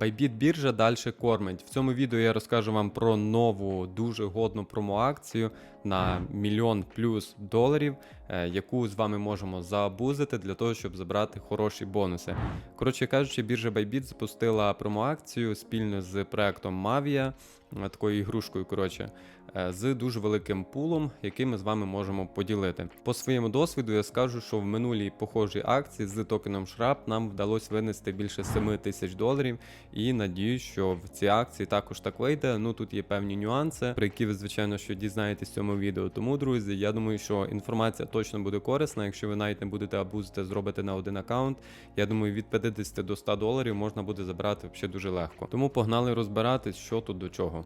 Bybit біржа далі кормить. В цьому відео я розкажу вам про нову дуже годну промоакцію на мільйон плюс доларів, е, яку з вами можемо заабузити для того, щоб забрати хороші бонуси. Коротше кажучи, біржа Bybit запустила промоакцію спільно з проектом Mavia, е, такою ігрушкою, коротше, з дуже великим пулом, який ми з вами можемо поділити. По своєму досвіду я скажу, що в минулій похожій акції з токеном Shrap нам вдалося винести більше 7 тисяч доларів. І надіюсь, що в цій акції також так вийде. Ну тут є певні нюанси, про які ви, звичайно, що дізнаєтесь в цьому відео. Тому, друзі, я думаю, що інформація точно буде корисна. Якщо ви навіть не будете абузити, зробити на один аккаунт. Я думаю, від 50 до 100 доларів можна буде забрати взагалі дуже легко. Тому погнали розбиратись, що тут до чого.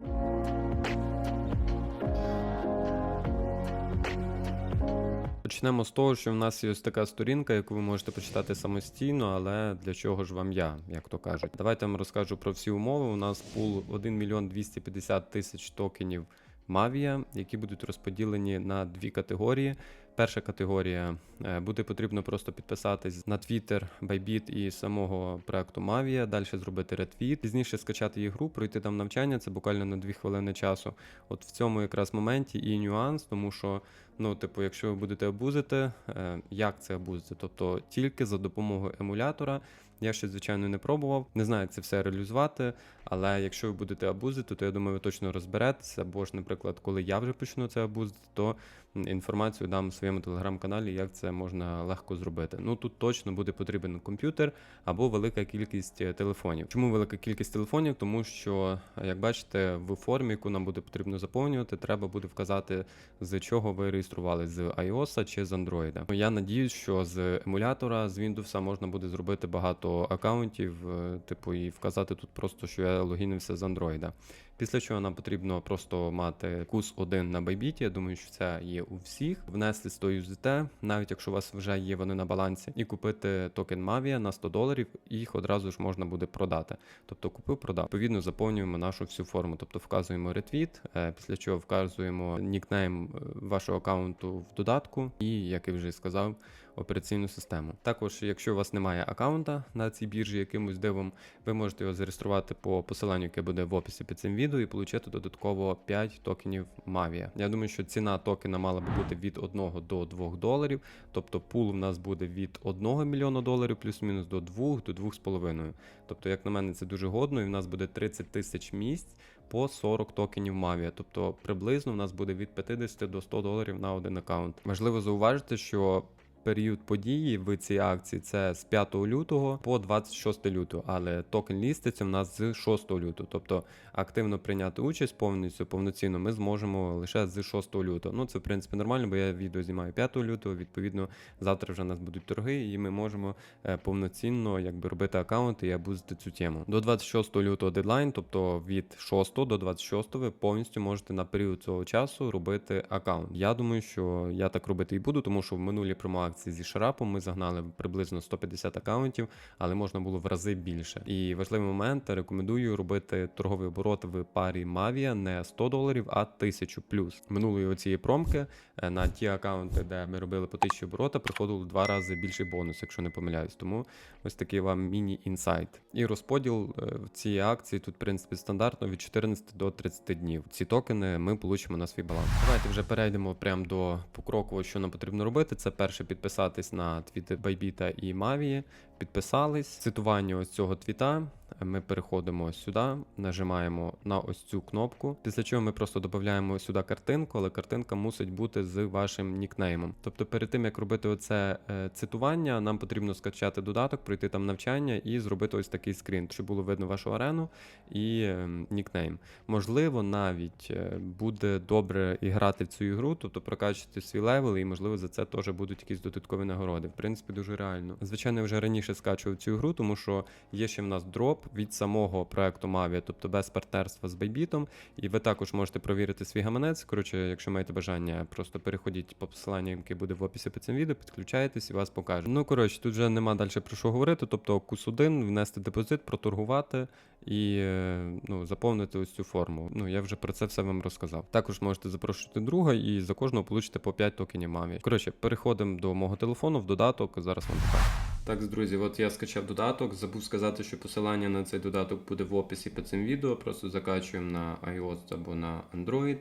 Почнемо з того, що в нас є ось така сторінка, яку ви можете почитати самостійно, але для чого ж вам я, як то кажуть. Давайте я вам розкажу про всі умови. У нас пул 1 мільйон 250 тисяч токенів Mavia, які будуть розподілені на дві категорії. Перша категорія е, буде потрібно просто підписатись на Twitter, Bybit і самого проекту Mavia, далі зробити ретвіт, пізніше скачати ігру, пройти там навчання, це буквально на 2 хвилини часу. От в цьому якраз моменті і нюанс, тому що, ну, типу, якщо ви будете абузити, е, як це абузити? Тобто тільки за допомогою емулятора. Я ще, звичайно, не пробував, не знаю, як це все реалізувати. Але якщо ви будете абузити, то я думаю, ви точно розберетеся. Або ж, наприклад, коли я вже почну це абузити, то інформацію дам в своєму телеграм-каналі, як це можна легко зробити. Ну тут точно буде потрібен комп'ютер або велика кількість е, телефонів. Чому велика кількість телефонів? Тому що, як бачите, в формі, яку нам буде потрібно заповнювати, треба буде вказати, з чого ви реєстрували з iOS чи з Android. Я надіюсь, що з емулятора з Windows можна буде зробити багато аккаунтів, е, типу, і вказати тут просто, що я логінився з Android. Після чого нам потрібно просто мати кус 1 на Bybit, Я думаю, що це є у всіх. Внести 100 USDT, навіть якщо у вас вже є вони на балансі, і купити токен Mavia на 100 доларів, їх одразу ж можна буде продати. Тобто купив, продав. Відповідно, заповнюємо нашу всю форму. Тобто вказуємо ретвіт, е, після чого вказуємо нікнейм е, вашого аккаунту в додатку, і, як я вже сказав, операційну систему. Також, якщо у вас немає аккаунта на цій біржі, якимось дивом, ви можете його зареєструвати по посиланню, яке буде в описі під цим відео, і отримати додатково 5 токенів Mavia. Я думаю, що ціна токена мала би бути від 1 до 2 доларів. Тобто пул в нас буде від 1 мільйона доларів плюс-мінус до 2 до 2,5. Тобто, як на мене, це дуже годно, і в нас буде 30 тисяч місць. По 40 токенів Mavia, тобто приблизно в нас буде від 50 до 100 доларів на один аккаунт. Важливо зауважити, що період події в цій акції це з 5 лютого по 26 лютого, але токен ліститься в нас з 6 лютого. Тобто активно прийняти участь повністю повноцінно ми зможемо лише з 6 лютого. Ну це в принципі нормально, бо я відео знімаю 5 лютого. Відповідно, завтра вже у нас будуть торги, і ми можемо е, повноцінно якби робити аккаунти і абузити цю тему. До 26 лютого дедлайн, тобто від 6 до 26 ви повністю можете на період цього часу робити аккаунт. Я думаю, що я так робити і буду, тому що в минулі промо акції зі шрапом ми загнали приблизно 150 аккаунтів, але можна було в рази більше. І важливий момент рекомендую робити торговий оборот в парі Mavia не 100 доларів, а 1000 плюс. Минулої оцієї промки е, на ті аккаунти, де ми робили по 1000 оборота, приходило два рази більший бонус, якщо не помиляюсь. Тому ось такий вам міні-інсайт. І розподіл е, в цій акції тут, в принципі, стандартно від 14 до 30 днів. Ці токени ми получимо на свій баланс. Давайте вже перейдемо прямо до покрокового, що нам потрібно робити. Це перше підписатись на твіти Байбіта і Мавії. Підписались. Цитування ось цього твіта. Ми переходимо сюди, нажимаємо на ось цю кнопку. Після чого ми просто додаємо сюди картинку, але картинка мусить бути з вашим нікнеймом. Тобто, перед тим як робити оце е, цитування, нам потрібно скачати додаток, пройти там навчання і зробити ось такий скрін, щоб було видно вашу арену і е, нікнейм. Можливо, навіть е, буде добре і грати в цю ігру, тобто прокачувати свій левел, і можливо за це теж будуть якісь додаткові нагороди. В принципі, дуже реально. Звичайно, я вже раніше скачував цю ігру, тому що є ще в нас дроп від самого проекту Mavia, тобто без партнерства з Bybit, І ви також можете провірити свій гаманець. Коротше, якщо маєте бажання, просто переходіть по посиланню, яке буде в описі під цим відео, підключайтесь і вас покажуть. Ну коротше, тут вже нема далі про що говорити. Тобто, кус 1 внести депозит, проторгувати і е, ну, заповнити ось цю форму. Ну я вже про це все вам розказав. Також можете запрошувати друга і за кожного получите по 5 токенів Mavia. Коротше, переходимо до мого телефону в додаток. Зараз вам покажу. Так, друзі, от я скачав додаток. Забув сказати, що посилання на цей додаток буде в описі під цим відео. Просто закачуємо на iOS або на Android.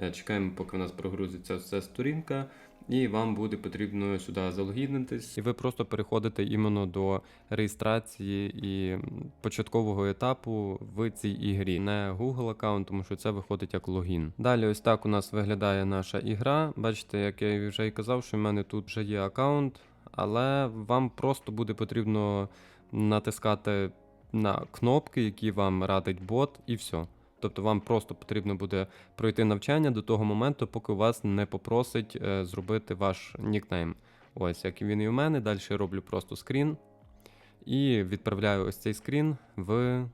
Е, Чекаємо, поки в нас прогрузиться вся сторінка, і вам буде потрібно сюди залогінитись. І ви просто переходите іменно до реєстрації і початкового етапу в цій ігрі, не Google аккаунт, тому що це виходить як логін. Далі, ось так у нас виглядає наша ігра. Бачите, як я вже і казав, що в мене тут вже є аккаунт, але вам просто буде потрібно натискати на кнопки, які вам радить бот, і все. Тобто вам просто потрібно буде пройти навчання до того моменту, поки вас не попросить е, зробити ваш нікнейм. Ось, як він і у мене. Далі роблю просто скрін і відправляю ось цей скрін в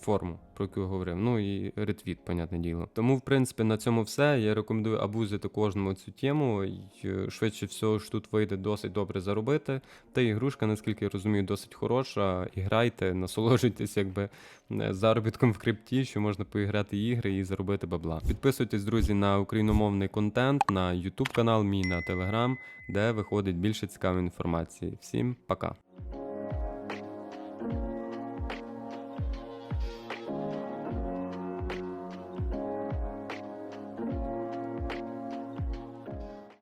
форму, про яку я говорив. Ну і ретвіт, понятне діло. Тому, в принципі, на цьому все. Я рекомендую абузити кожному цю тему. І, е, швидше всього ж тут вийде досить добре заробити. Та ігрушка, наскільки я розумію, досить хороша. І грайте, насолоджуйтесь якби е, заробітком в крипті, що можна поіграти ігри і заробити бабла. Підписуйтесь, друзі, на україномовний контент, на YouTube канал, мій на Telegram, де виходить більше цікавої інформації. Всім пока!